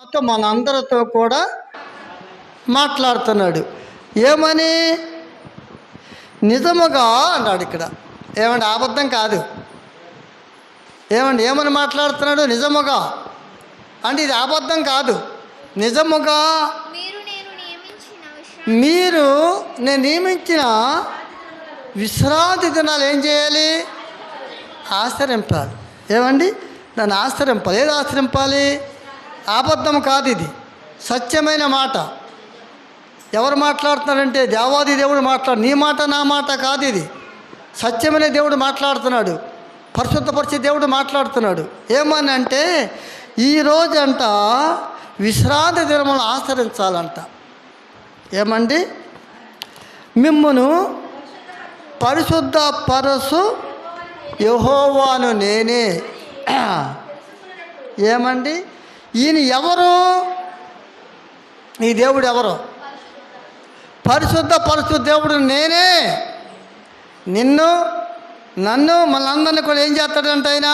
మాతో మనందరితో కూడా మాట్లాడుతున్నాడు. ఏమని? నిజముగా అన్నాడు ఇక్కడ. ఏమండి అబద్ధం కాదు. ఏమండి ఏమని మాట్లాడుతున్నాడు? నిజముగా. అంటే ఇది అబద్ధం కాదు. నిజముగా మీరు నేను నియమించిన విశ్రాంతి దినాలు ఏం చేయాలి? ఆశ్రయింపాలి. ఏమండి? నన్ను ఆశ్రయింపాలి. ఏది ఆశ్రయింపాలి? అబద్ధం కాదు ఇది సత్యమైన మాట. ఎవరు మాట్లాడుతున్నారంటే దేవాది దేవుడు మాట్లాడు నీ మాట నా మాట కాదు ఇది సత్యమైన దేవుడు మాట్లాడుతున్నాడు. పరిశుద్ధపరిచే దేవుడు మాట్లాడుతున్నాడు. ఏమని అంటే ఈ విశ్రాంతి దినములను ఆచరించాలంట. ఏమండి? మిమ్మును పరిశుద్ధ పరసు యహోవాను నేనే. ఏమండి? ఈయన ఎవరు? ఈ దేవుడు ఎవరు? పరిశుద్ధ పరిశుద్ధ దేవుడు నేనే. నిన్ను నన్ను మనందరిని కూడా ఏం చేస్తాడంటే ఆయన?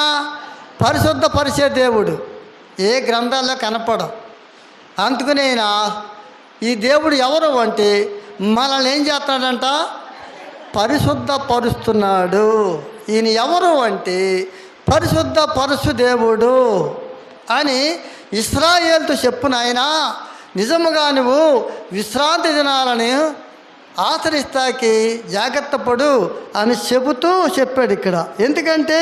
పరిశుద్ధ పరిచే దేవుడు. ఏ గ్రంథాల్లో కనపడం అందుకని ఆయన ఈ దేవుడు ఎవరు అంటే మనల్ని ఏం చేస్తాడంట? పరిశుద్ధ పరుస్తున్నాడు ఈయన ఎవరు అంటే పరిశుద్ధ పరుసు దేవుడు అని ఇస్రాయేల్తో చెప్పు ఆయన నిజముగా నువ్వు విశ్రాంతి దినాలని ఆచరిస్తాకి జాగ్రత్త పడు అని చెబుతూ చెప్పాడు ఇక్కడ. ఎందుకంటే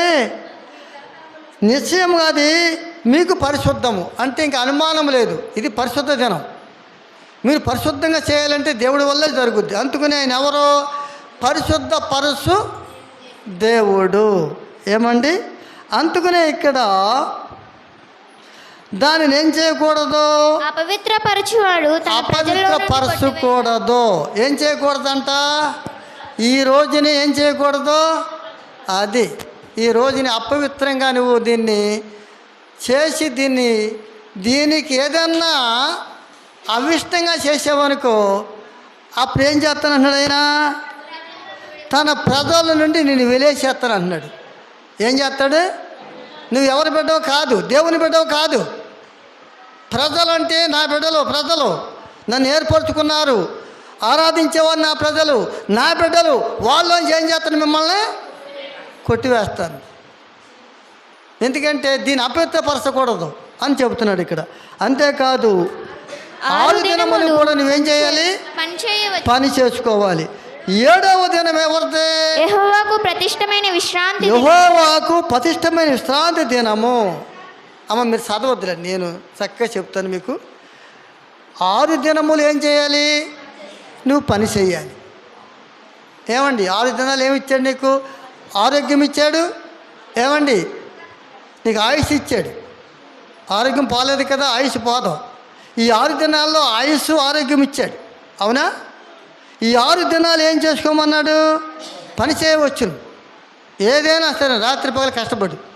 నిశ్చయంగా అది మీకు పరిశుద్ధము. అంటే ఇంకా అనుమానం లేదు. ఇది పరిశుద్ధ దినం. మీరు పరిశుద్ధంగా చేయాలంటే దేవుడి వల్లే జరుగుద్ది. అందుకని ఆయన ఎవరో? పరిశుద్ధ పరశు దేవుడు. ఏమండి? అందుకనే ఇక్కడ దానిని ఏం చేయకూడదు? అపవిత్రపరచువాడు తన ప్రజల్లో అపవిత్ర పరచకూడదు ఏం చేయకూడదంట? ఈ రోజుని ఏం చేయకూడదు? అది. ఈ రోజుని అపవిత్రంగా నువ్వు దీన్ని చేసి దీన్ని దీనికి ఏదన్నా అవిష్టంగా చేసావనుకో అప్పుడు ఏం చేస్తాను అన్నాడు ఆయన? తన ప్రజల నుండి నేను వెలేసేస్తాను అన్నాడు ఏం చేస్తాడు? నువ్వు ఎవరి బిడ్డవు కాదు దేవుని బిడ్డవు కాదు. ప్రజలంటే నా బిడ్డలు ప్రజలు నన్ను ఏర్పరచుకున్నారు. ఆరాధించేవారు నా ప్రజలు నా బిడ్డలు వాళ్ళు ఏం చేస్తాను మిమ్మల్ని? కొట్టివేస్తాను ఎందుకంటే దీన్ని అపవిత్రపరచకూడదు అని చెబుతున్నాడు ఇక్కడ. అంతేకాదు ఆరు దినములు కూడా నువ్వేం చేయాలి? పని చేసుకోవాలి. ఏడవ దినం ఎవరిదే? యెహోవాకు ప్రతిష్టమైన విశ్రాంతి. యహోవాకు పతిష్టమైన విశ్రాంతి దినము. అమ్మ మీరు చదవద్దులే నేను చక్కగా చెప్తాను మీకు. ఆరు దినములు ఏం చేయాలి? నువ్వు పని చేయాలి. ఏమండి ఆరు దినాలు ఏమి ఇచ్చాడు నీకు? ఆరోగ్యం ఇచ్చాడు? ఏమండి? నీకు ఆయుష్ ఇచ్చాడు. ఆరోగ్యం పోలేదు కదా ఆయుష్ పోదాం. ఈ ఆరు దినాల్లో ఆయుష్ ఆరోగ్యం ఇచ్చాడు. అవునా? ఈ ఆరు దినాలు ఏం చేసుకోమన్నాడు? పని చేయవచ్చును. ఏదైనా సరే రాత్రి పగలు కష్టపడు.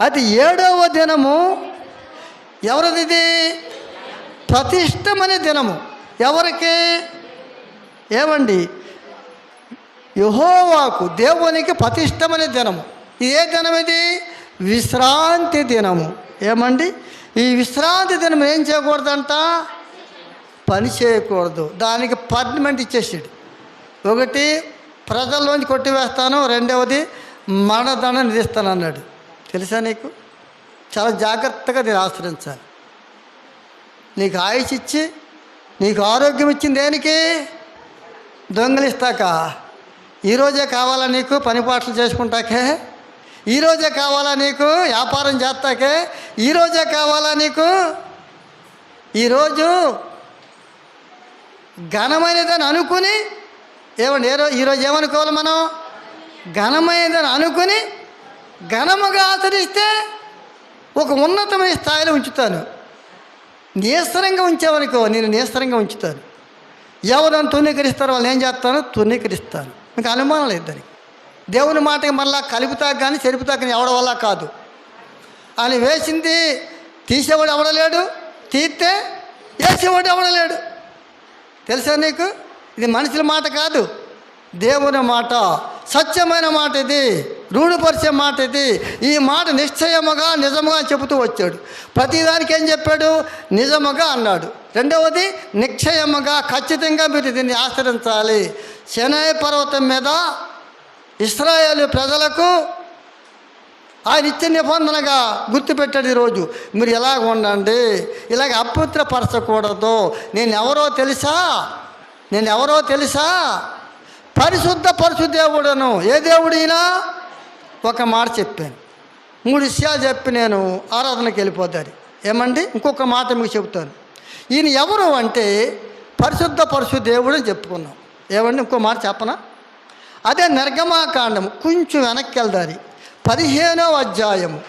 అది ఏడవ దినము. ఎవరిది? ప్రతిష్టమనే దినము. ఎవరికి? ఏమండి? యహోవాకు దేవునికి ప్రతిష్టమనే దినము. ఏ దినం ఇది విశ్రాంతి దినము. ఏమండి? ఈ విశ్రాంతి దినం ఏం చేయకూడదంట? పని చేయకూడదు. దానికి పర్మనెంట్ ఇచ్చేసాడు. ఒకటి ప్రజల్లోంచి కొట్టివేస్తాను. రెండవది మరణదండం నిధిస్తాను అన్నాడు తెలుసా నీకు? చాలా జాగ్రత్తగా నేను ఆశ్రయించాలి నీకు ఆయుష్ ఇచ్చి నీకు ఆరోగ్యం ఇచ్చింది దేనికి? దొంగలిస్తాక. ఈరోజే కావాలా నీకు పని పాటలు చేసుకుంటాకే? ఈరోజే కావాలా నీకు వ్యాపారం చేస్తాకే? ఈరోజే కావాలా నీకు? ఈరోజు ఘనమైనదని అనుకుని ఏమండి ఏ రోజు ఈరోజు ఏమనుకోవాలి మనం? ఘనమైనదని అనుకుని ఘనముగా ఆచరిస్తే ఒక ఉన్నతమైన స్థాయిలో ఉంచుతాను. నీస్తరంగా ఉంచావనుకో నేను నీస్తరంగా ఉంచుతాను. ఎవరైనా తునీకరిస్తారో వాళ్ళు ఏం చేస్తాను తునీకరిస్తాను మీకు అనుమానం లేదు దానికి. దేవుని మాటకి మళ్ళా కలుపుతా కానీ చెరుపుతా కానీ ఎవడ వల్ల కాదు. అని వేసింది తీసేవాడు ఎవడలేడు తీస్తే వేసేవాడు ఎవడలేడు తెలుసా నీకు? ఇది మనుషుల మాట కాదు. దేవుని మాట సత్యమైన మాట ఇది. రూఢపరిచే మాట ఇది. ఈ మాట నిశ్చయముగా నిజముగా చెబుతూ వచ్చాడు. ప్రతిదానికి ఏం చెప్పాడు? నిజముగా అన్నాడు. రెండవది నిశ్చయముగా ఖచ్చితంగా మీరు దీన్ని ఆచరించాలి. శనయ పర్వతం మీద ఇస్రాయేల్ ప్రజలకు ఆయన ఇచ్చిన నిబంధనగా గుర్తుపెట్టాడు ఈరోజు. మీరు ఎలాగ ఉండండి? ఇలాగ అపవిత్రపరచకూడదు నేను ఎవరో తెలుసా? నేను ఎవరో తెలుసా? పరిశుద్ధ పరశు దేవుడను. ఏ దేవుడైనా? ఒక మాట చెప్పాను. మూడు విషయాలు చెప్పి నేను ఆరాధనకి వెళ్ళిపోతారు ఏమండి? ఇంకొక మాట మీకు చెబుతాను. ఈయన ఎవరు అంటే పరిశుద్ధ పరశు దేవుడు అని చెప్పుకున్నాం. ఏమండి? ఇంకో మాట చెప్పనా? అదే నిర్గమాకాండము కొంచెం వెనక్కి వెళ్దారి. పదిహేనవ అధ్యాయము.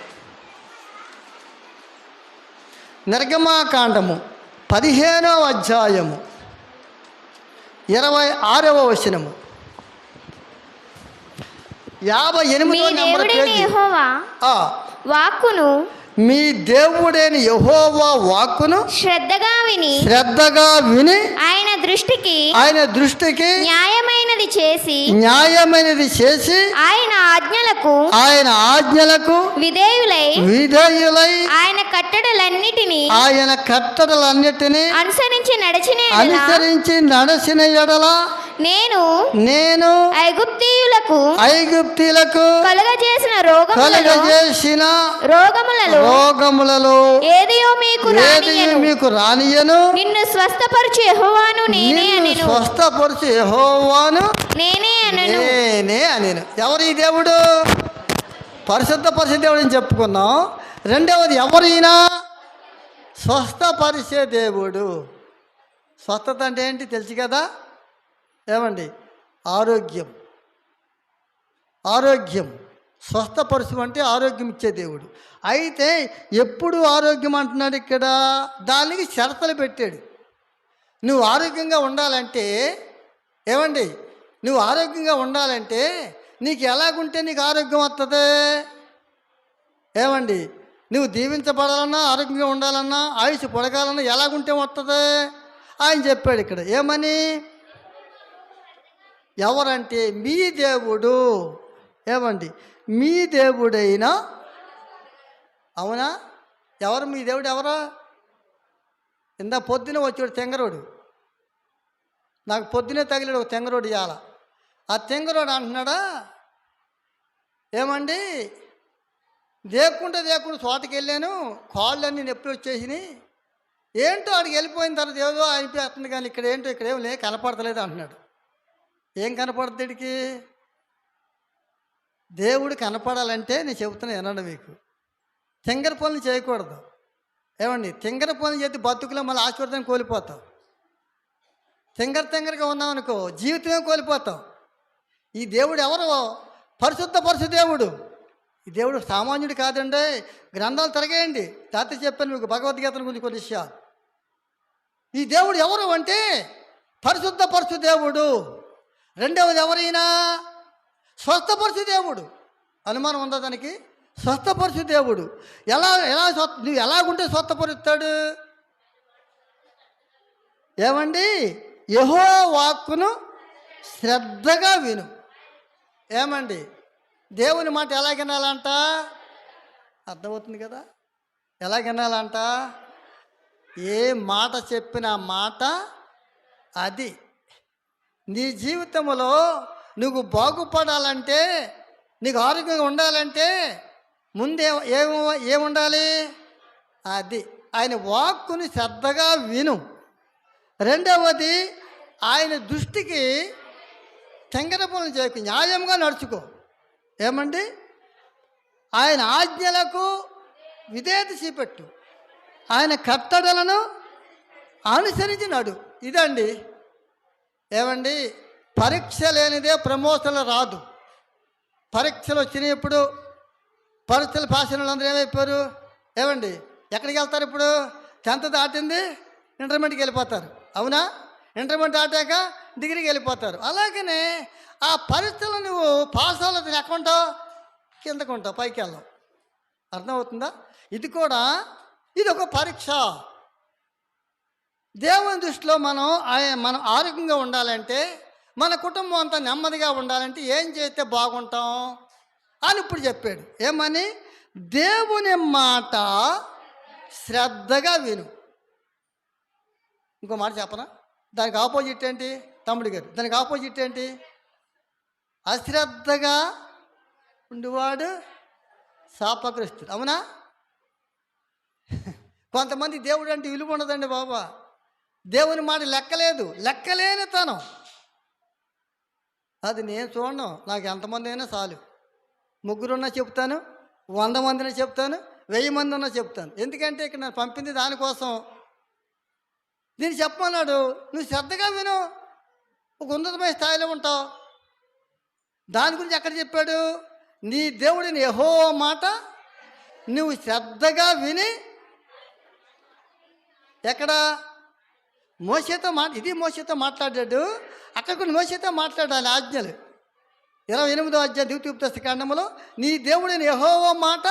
నిర్గమాకాండము పదిహేనవ అధ్యాయము. ఇరవై ఆరవ వచనము. యాభై ఎనిమిదో వాక్కును మీ దేవుడైన యహోవా వాక్కును శ్రద్ధగా విని శ్రద్ధగా విని ఆయన దృష్టికి ఆయన దృష్టికి న్యాయమైనది చేసి న్యాయమైనది చేసి ఆయన ఆజ్ఞలకు ఆయన ఆజ్ఞలకు విధేయులై విధేయులై ఆయన కట్టడలన్నిటినీ ఆయన కట్టడలన్నిటినీ అనుసరించి నడిచిన అనుసరించి నడచిన ఎడల నేను నేను ఐగుప్తీయులకు ఐగుప్తీలకు కలుగజేసిన రోగములలో కలగజేసిన రోగములలో రోగములలో ఏదియో మీకు ఏది రానియను మీకు రానియను. నిన్ను స్వస్థపరచు యెహోవాను నేనే నిన్ను అనెను. స్వస్థపరచు యెహోవాను నేనే అనెను. నేనే అనేను. ఎవరు ఈ దేవుడు? పరిశుద్ధ పరిశుద్ధ దేవుడు అని చెప్పుకున్నాం. రెండవది ఎవరైనా స్వస్థపరిచే దేవుడు. స్వస్థత అంటే ఏంటి? తెలుసు కదా? ఏమండి? ఆరోగ్యం. ఆరోగ్యం. స్వస్థపరుచు అంటే ఆరోగ్యం ఇచ్చే దేవుడు. అయితే ఎప్పుడు ఆరోగ్యం అంటున్నాడు ఇక్కడ? దానికి షరతులు పెట్టాడు. నువ్వు ఆరోగ్యంగా ఉండాలంటే ఏమండి? నువ్వు ఆరోగ్యంగా ఉండాలంటే నీకు ఎలాగుంటే నీకు ఆరోగ్యం వస్తుంది ఏమండి? నువ్వు దీవించబడాలన్నా ఆరోగ్యంగా ఉండాలన్నా ఆయుష్ పొడగాలన్నా ఎలాగుంటే వస్తుంది ఆయన చెప్పాడు ఇక్కడ. ఏమని? ఎవరంటే మీ దేవుడు? ఏమండి? మీ దేవుడైనా అవునా? ఎవరు మీ దేవుడు ఎవరు? ఇందా పొద్దున వచ్చాడు తెంగరోడు. నాకు పొద్దునే తగిలాడు ఒక తెంగరోడు ఇవాళ. ఆ తెంగరోడు అంటున్నాడా? ఏమండి? దేక్కుంటే దేక్కుంటే చోటకి వెళ్ళాను. కాళ్ళన్నీ నొప్పి వచ్చేసినాయి. ఏంటో ఆడికి వెళ్ళిపోయిన తర్వాత ఏదో అయిపోతుంది కానీ ఇక్కడ ఏంటో ఇక్కడ ఏం లే కనపడతలేదు అంటున్నాడు. ఏం కనపడుతుంది దేవుడు కనపడాలంటే నేను చెబుతున్నా వినండి మీకు. తింగర పనులు చేయకూడదు. ఏమండి? తింగర పనులు చేస్తే బతుకులో మళ్ళీ ఆశీర్వాదం కోల్పోతాం. తింగర తింగరగా ఉన్నామనుకో జీవితమే కోల్పోతావు ఈ దేవుడు ఎవరు? పరిశుద్ధ పరిశుద్ధ దేవుడు. ఈ దేవుడు సామాన్యుడు కాదండి. గ్రంథాలు తిరగేయండి. తాత చెప్పాను మీకు భగవద్గీతను గురించి కొన్ని విషయాలు. ఈ దేవుడు ఎవరు అంటే? పరిశుద్ధ పరచు దేవుడు. రెండవది ఎవరైనా స్వస్థపరచు దేవుడు. అనుమానం ఉందా దానికి? స్వస్థపరచు దేవుడు. ఎలా ఎలా స్వస్థ నువ్వు ఎలాగుంటే స్వస్థపరుస్తాడు? ఏమండి? యహో వాక్కును శ్రద్ధగా విను. ఏమండి? దేవుని మాట ఎలా వినాలంట? అర్థమవుతుంది కదా? ఎలా వినాలంట? ఏ మాట చెప్పిన మాట అది. నీ జీవితంలో నువ్వు బాగుపడాలంటే నీకు ఆరోగ్యంగా ఉండాలంటే ముందే ఏమి ఏముండాలి? అది. ఆయన వాక్కుని శ్రద్ధగా విను. రెండవది ఆయన దృష్టికి తెంగర పనులు చేయకు. న్యాయంగా నడుచుకో. ఏమండి? ఆయన ఆజ్ఞలకు విధేయత చూపెట్టు. ఆయన కట్టడలను అనుసరించి నడు. ఇదండి. ఏమండి? పరీక్ష లేనిదే ప్రమోషన్లు రాదు. పరీక్షలు వచ్చినప్పుడు పరీక్షలు పాస్ అయిన వాళ్ళందరూ ఏమైపోయారు? ఏమండి? ఎక్కడికి వెళ్తారు ఇప్పుడు? టెన్త్ దాటింది ఇంటర్మీడియట్కి వెళ్ళిపోతారు. అవునా? ఇంటర్మీడియట్ దాటాక డిగ్రీకి వెళ్ళిపోతారు. అలాగనే ఆ పరీక్షలు నువ్వు పాస్ అవ్వలేదు ఎక్కడుంటావు కిందకుంటావు కిందకు ఉంటావు పైకి వెళ్ళావు. అర్థమవుతుందా? ఇది కూడా ఇది ఒక పరీక్ష. దేవుని దృష్టిలో మనం మనం ఆరోగ్యంగా ఉండాలంటే మన కుటుంబం అంతా నెమ్మదిగా ఉండాలంటే ఏం చేస్తే బాగుంటాం అని ఇప్పుడు చెప్పాడు. ఏమని? దేవుని మాట శ్రద్ధగా విను. ఇంకో మాట చెప్పనా? దానికి ఆపోజిట్ ఏంటి? తమ్ముడు గారు. దానికి ఆపోజిట్ ఏంటి? అశ్రద్ధగా ఉండేవాడు శాపగ్రస్తుడు. అవునా? కొంతమంది దేవుడు అంటే విలువ ఉండదండి బాబా. దేవుని మాట లెక్కలేదు. లెక్కలేని తనం అది నేను చూడను. నాకు ఎంతమంది అయినా చాలు. ముగ్గురున్నా చెప్తాను వంద మందిని చెప్తాను వెయ్యి మంది ఉన్నా చెప్తాను. ఎందుకంటే ఇక్కడ నేను పంపింది దానికోసం. నేను చెప్పమన్నాడు నువ్వు శ్రద్ధగా విను. ఒక ఉన్నతమైన స్థాయిలో ఉంటావు. దాని గురించి ఎక్కడ చెప్పాడు? నీ దేవుడిని ఎహో మాట నువ్వు శ్రద్ధగా విని ఎక్కడ? మోసేతో మా ఇది మోసేతో మాట్లాడాడు. అక్కడ కొన్ని మోసేతో మాట్లాడాలి ఆజ్ఞలు. ఇరవై ఎనిమిదో అధ్యాయ ద్వితీయోపదశ కాండములో నీ దేవుడిని యహోవ మాట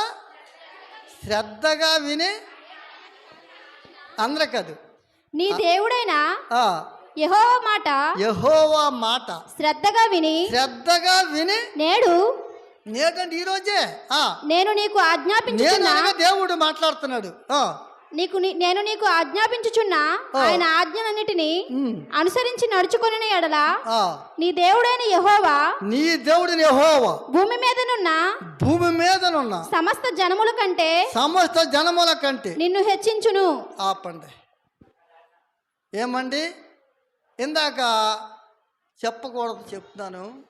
శ్రద్ధగా విని అందరూ కాదు నీ దేవుడైన ఆ, యెహోవా మాట యెహోవా మాట శ్రద్ధగా విని శ్రద్ధగా విని నేడు నేటంటే ఈరోజే ఆ, నేను నీకు అనగా దేవుడు మాట్లాడుతున్నాడు. ఆ, నీకు నేను నీకు ఆజ్ఞాపించుచున్న ఆయన ఆజ్ఞలన్నిటినీ అనుసరించి నడుచుకొనిన ఎడల. నీ దేవుడైన యెహోవా నీ దేవుడిని యెహోవా భూమి మీదనున్న భూమి మీదనున్న సమస్త జనముల కంటే సమస్త జనముల కంటే నిన్ను హెచ్చించును. ఆపండి. ఏమండి? ఇందాక చెప్పకూడదు చెప్తున్నాను.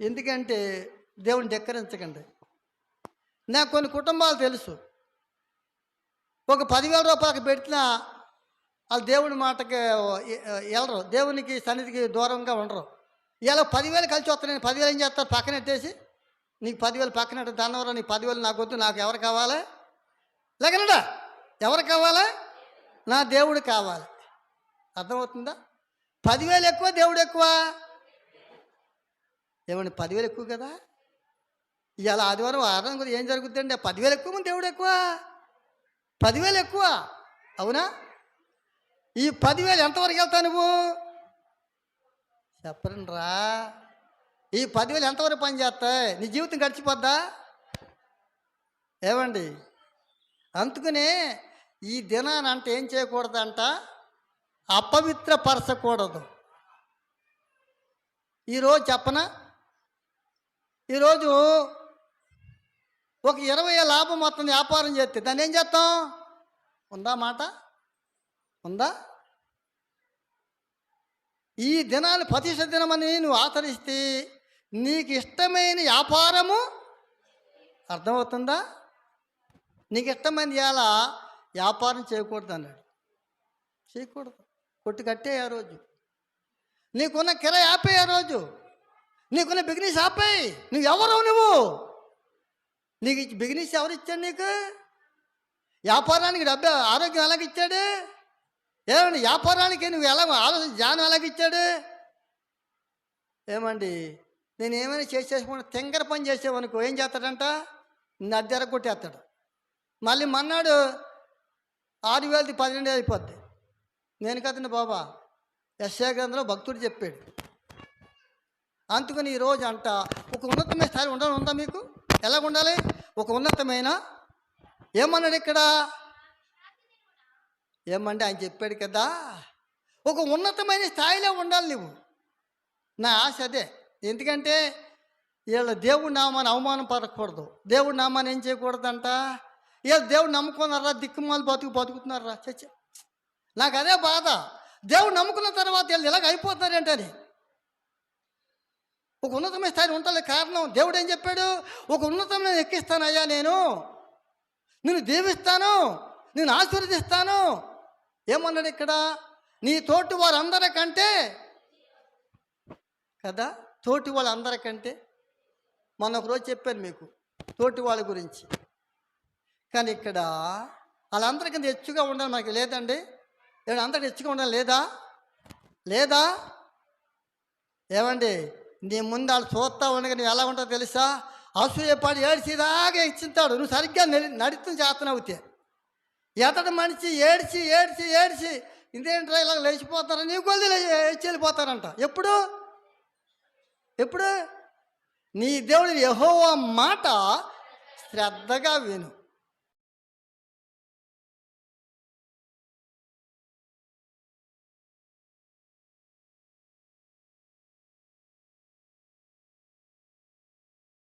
ఎందుకంటే దేవుని ధిక్కరించకండి. నాకు కొన్ని కుటుంబాలు తెలుసు. ఒక పదివేల రూపాయలకు పెట్టిన వాళ్ళు దేవుని మాటకి వెళ్ళరు దేవునికి సన్నిధికి దూరంగా ఉండరు. ఇలా పదివేలు కలిసి వస్తాను పదివేలు ఏం చేస్తారు పక్కనెట్టేసి నీకు పదివేలు పక్కనట్టు దానివల్ల నీకు పదివేలు నాకు వద్దు నాకు ఎవరు కావాలి? లేకనడా ఎవరు కావాలి? నా దేవుడు కావాలి. అర్థమవుతుందా? పదివేలు ఎక్కువ దేవుడు ఎక్కువ. ఏమండి పదివేలు ఎక్కువ కదా? ఇవాళ ఆదివారం ఆరాధన కూడా ఏం జరుగుతుందండి పదివేలు ఎక్కువ దేవుడు ఎక్కువ. పదివేలు ఎక్కువ? అవునా? ఈ పదివేలు ఎంతవరకు వెళ్తావు నువ్వు? చెప్పరండి రా ఈ పదివేలు ఎంతవరకు పని చేస్తాయి? నీ జీవితం గడిచిపోద్దా? ఏమండి అందుకనే ఈ దినాన్ని అంటే ఏం చేయకూడదంట? అపవిత్రపరచకూడదు ఈరోజు చెప్పనా? ఈరోజు ఒక ఇరవై లాభం మొత్తం వ్యాపారం చేస్తే. దాన్ని ఏం చేస్తాం? ఉందా మాట? ఉందా? ఈ దినాన్ని ప్రతిష్ట దినమని నువ్వు ఆచరిస్తే నీకు ఇష్టమైన వ్యాపారము అర్థమవుతుందా? నీకు ఇష్టమైన ఎలా వ్యాపారం చేయకూడదు అన్నాడు. చేయకూడదు. కొట్టు కట్టే ఆ రోజు. నీకున్న కిరాయి ఆపే ఆ రోజు. నీకున్న బిజినెస్ ఆపేయి నువ్వు ఎవరు నువ్వు? నీకు ఇచ్చి- బిజినెస్ ఎవరు ఇచ్చాడు నీకు? వ్యాపారానికి డబ్బు ఆరోగ్యం ఎలాగిచ్చాడు ఏమండి వ్యాపారానికి నువ్వు ఎలా ఆలోచన జ్ఞానం ఎలాగిచ్చాడు ఏమండి నేను ఏమైనా చేసేసుకుంటే తింగర పని చేసేవనుకో ఏం చేస్తాడంట? నద్దెర కొట్టేస్తాడు. మళ్ళీ మన్నాడు ఆరు వేలది పన్నెండు అయిపోద్ది. నేను కదండి బాబా ఎస్ఏ గ్రంథంలో భక్తుడు చెప్పాడు. అందుకని ఈరోజు అంట ఒక ఉన్నతమైన స్థాయి ఉండాలి ఉందా మీకు? ఎలా ఉండాలి? ఒక ఉన్నతమైన ఏమన్నాడు ఇక్కడ? ఏమంటే ఆయన చెప్పాడు కదా ఒక ఉన్నతమైన స్థాయిలో ఉండాలి నువ్వు. నా ఆశ అదే. ఎందుకంటే వీళ్ళ దేవుడి నామాన్ని అవమానం పడకూడదు. దేవుడి నామాన్ని ఏం చేయకూడదంట? వీళ్ళు దేవుడు నమ్ముకున్నారా? దిక్కుమాలు బతుకు బతుకుతున్నారా? చచ్చ నాకు అదే బాధ. దేవుడు నమ్ముకున్న తర్వాత వీళ్ళు ఇలాగ అయిపోతున్నారేంటని ఒక ఉన్నతమైన స్థాయిలో ఉండాలి కారణం. దేవుడు ఏం చెప్పాడు? ఒక ఉన్నతమైన ఎక్కిస్తానయ్యా నేను. నిన్ను దీవిస్తాను. నేను ఆశీర్వదిస్తాను. ఏమన్నాడు ఇక్కడ? నీ తోటి వారందరికంటే కదా? తోటి వాళ్ళందరికంటే. మొన్న ఒకరోజు చెప్పాను మీకు తోటి వాళ్ళ గురించి. కానీ ఇక్కడ వాళ్ళందరికంటే హెచ్చుగా ఉండాలి మనకి లేదండి. ఏమండి అందరికి హెచ్చుగా ఉండాలి లేదా? లేదా? ఏమండి? నీ ముందు వాళ్ళు చూస్తా ఉండగా నువ్వు ఎలా ఉంటావు తెలుసా? అసూయపాడు ఏడ్చిదాగా ఇచ్చింటాడు. నువ్వు సరిగ్గా నడి నడితం చేస్తున్నావుతే ఎతడి మనిషి ఏడ్చి ఏడ్చి ఏడ్చి ఇదేంట్రా ఇలా లేచిపోతారు? నీ కొద్ది లేచిపోతారంట ఎప్పుడు? ఎప్పుడు? నీ దేవుడు యహోవా మాట శ్రద్ధగా విను.